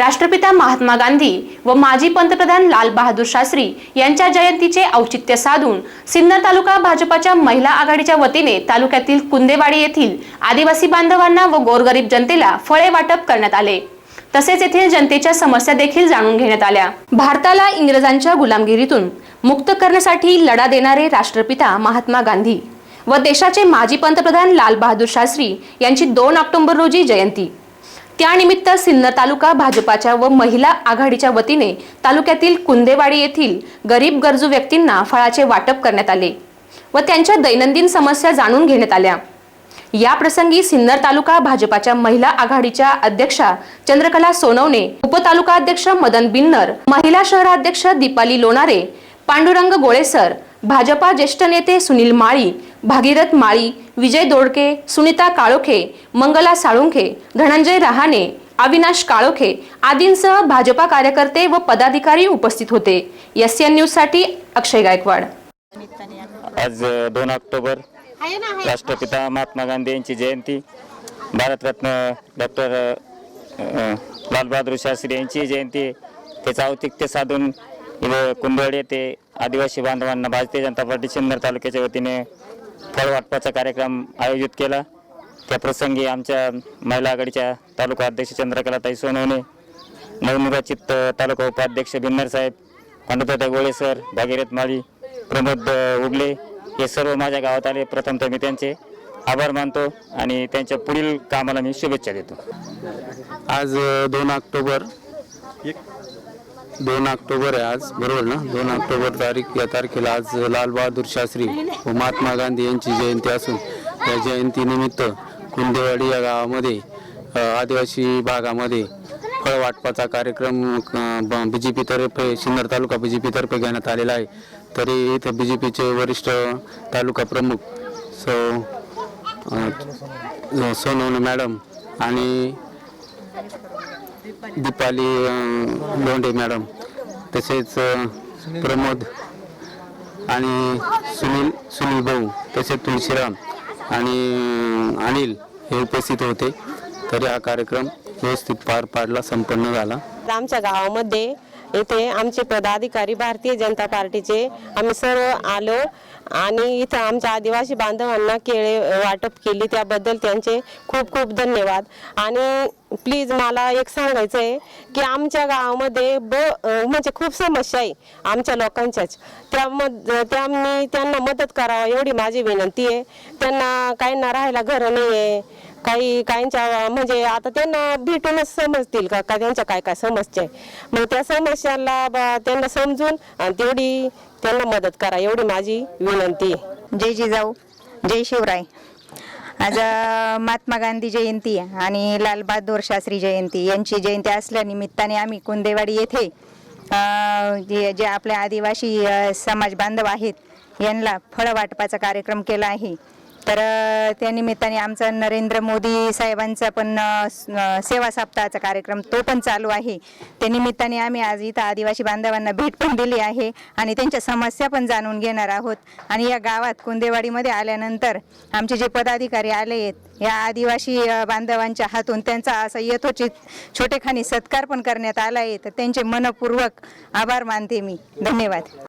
राष्ट्रपिता महात्मा गांधी व माजी पंतप्रधान लाल बहादूर शास्त्री यांच्या जयंतीचे औचित्य साधून सिन्नर तालुका भाजपाच्या महिला आघाडीच्या वतीने तालुक्यातील कुंदेवाडी येथील आदिवासी बांधवांना व गोरगरीब जनतेला फळे वाटप करण्यात आले. तसेच येथील जनतेच्या समस्या देखील जाणून घेण्यात आल्या. भारताला इंग्रजांच्या गुलामगिरीतून मुक्त करण्यासाठी लढा देणारे राष्ट्रपिता महात्मा गांधी व देशाचे माजी पंतप्रधान लाल बहादूर शास्त्री यांची दोन ऑक्टोबर रोजी जयंती. त्यानिमित्त सिन्नर तालुका भाजपाच्या व महिला आघाडीच्या वतीने तालुक्यातील कुंदेवाडी येथील गरीब गरजू व्यक्तींना फळाचे वाटप करण्यात आले व त्यांच्या दैनंदिन समस्या जाणून घेण्यात आल्या. या प्रसंगी सिन्नर तालुका भाजपाच्या महिला आघाडीच्या अध्यक्षा चंद्रकला सोनवणे उपतालुका अध्यक्ष मदन बिन्नर महिला शहराध्यक्ष दीपाली लोणारे पांडुरंग गोळेसर भाजपा ज्येष्ठ नेते सुनील माळी भागीरथ माळी विजय दोडके सुनीता काळोखे मंगला साळुंखे धनंजय रहाणे अविनाश काळोखे आदींसह भाजपा कार्यकर्ते व पदाधिकारी उपस्थित होते. एस एन न्यूजसाठी अक्षय गायकवाड. आज दोन ऑक्टोबर राष्ट्रपिता महात्मा गांधी यांची जयंती. भारतरत्न डॉक्टर लालबहादूर शास्त्री यांची जयंती. त्याचं औचित्य साधून कुंभवड येथे आदिवासी बांधवांना भारतीय जनता पार्टी सिन्नर तालुक्याच्या वतीने फळवाटपाचा कार्यक्रम आयोजित केला. त्या प्रसंगी आमच्या महिला आघाडीच्या तालुका अध्यक्ष चंद्रकलाताई सोनवणे नवनिर्वाचित तालुका उपाध्यक्ष बिन्नर साहेब पंडितोत्या गोळे सर भागीरथ माळी प्रमोद उगले हे सर्व माझ्या गावात आले. प्रथमतः मी त्यांचे आभार मानतो आणि त्यांच्या पुढील कामाला मी शुभेच्छा देतो. आज दोन ऑक्टोबर दोन ऑक्टोबर आहे आज बरोबर ना? दोन ऑक्टोबर तारीख या तारखेला आज लालबहादूर शास्त्री व महात्मा गांधी यांची जयंती असून या जयंतीनिमित्त कुंदेवाडी या गावामध्ये आदिवासी भागामध्ये फळ वाटपाचा कार्यक्रम बी जे पी तर्फे सिन्नर तालुका बी जे पी तर्फे घेण्यात आलेला आहे. तरी इथं बी जे पीचे वरिष्ठ तालुका प्रमुख सो सोनवणे मॅडम आणि दीपाली लोंढे मॅडम तसेच प्रमोद आणि सुनील सुनील भाऊ तसेच तुळशीराम आणि अनिल हे उपस्थित होते. तरी हा कार्यक्रम व्यवस्थित पार पाडला संपन्न झाला. आमच्या गावामध्ये येथे आमचे पदाधिकारी भारतीय जनता पार्टीचे आम्ही सर्व आलो. आणि इथं आमच्या आदिवासी बांधवांना केळे वाटप केली त्याबद्दल त्यांचे खूप खूप धन्यवाद. आणि प्लीज मला एक सांगायचं आहे की आमच्या गावामध्ये ब म्हणजे खूप समस्या आहे आमच्या लोकांच्याच. त्यामध त्यांनी त्यांना मदत करावा एवढी माझी विनंती आहे. त्यांना काहींना राहायला घरं नाही आहे काही काहींच्या म्हणजे आता त्यांना भेटूनच समजतील का का त्यांच्या काय काय समस्या आहे. मग त्या समस्याला बा त्यांना समजून आणि तेवढी त्यांना मदत करा एवढी माझी विनंती आहे. जय जिजाऊ जय शिवराय. आज महात्मा गांधी जयंती आणि लालबहादूर शास्त्री जयंती. यांची जयंती असल्यानिमित्ताने आम्ही कुंदेवाडी येथे जे जे आपले आदिवासी समाज बांधव आहेत यांना फळ वाटपाचा कार्यक्रम केला आहे. तर त्या निमित्ताने आमचा नरेंद्र मोदी साहेबांचा पण सेवा सप्ताहाचा कार्यक्रम तो पण चालू आहे. त्या निमित्ताने आम्ही आज इथं आदिवासी बांधवांना भेट पण दिली आहे आणि त्यांच्या समस्या पण जाणून घेणार आहोत. आणि या गावात कुंदेवाडीमध्ये आल्यानंतर आमचे जे पदाधिकारी आले आहेत या आदिवासी बांधवांच्या हातून त्यांचा असा यथोचित छोटेखानी सत्कार पण करण्यात आला आहे. तर त्यांचे मनपूर्वक आभार मानते मी. धन्यवाद.